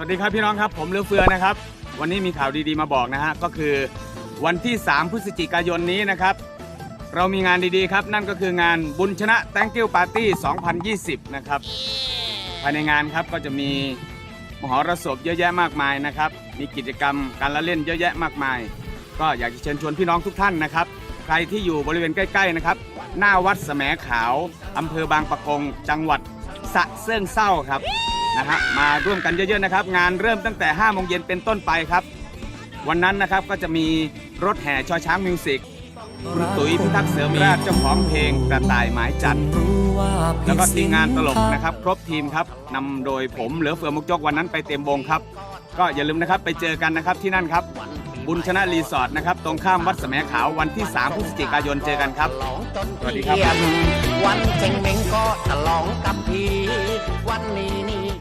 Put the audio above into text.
วัสดีครับพี่น้องครับ ผมเลือเฟือนะครับ วันนี้มีข่าวดีๆมาบอกนะฮะก็คือวันที่ 3 พฤศจิกายนนี้นะครับ เรามีงานดีๆครับ นั่นก็คืองานบุญชนะ Thank you Party 2020 นะครับภายในงานครับก็จะมีมหรสพเยอะแยะมากมายนะครับ มีกิจกรรมการละเล่นเยอะแยะมากมาย ก็อยากจะเชิญชวนพี่น้องทุกท่านนะครับ ใครที่อยู่บริเวณใกล้ๆนะครับ หน้าวัดแสมขาวอำเภอบางปะกง จังหวัดสะเซิงเศร้าครับ นะฮะมาร่วมกันเยอะๆนะครับ งานเริ่มตั้งแต่5โมงเย็นเป็นต้นไปครับ วันนั้นนะครับก็จะมีรถแห่ชอช้างมิวสิกคุณตุ๋ยพิทักษ์เสริมราชเจ้าของเพลงกระต่ายหมายจันทร์แล้วก็ทีมงานตลกนะครับ ครบทีมครับนำโดยผมเหลือเฟือมุกจกวันนั้นไปเต็มวงครับ ก็อย่าลืมนะครับไปเจอกันนะครับที่นั่นครับ บุญชนะรีสอร์ทนะครับ ตรงข้ามวัดแสมขาววันที่ 3 พฤศจิกายนเจอกันครับ สวัสดีครับวันเชงเมงก็ฉลองกับพี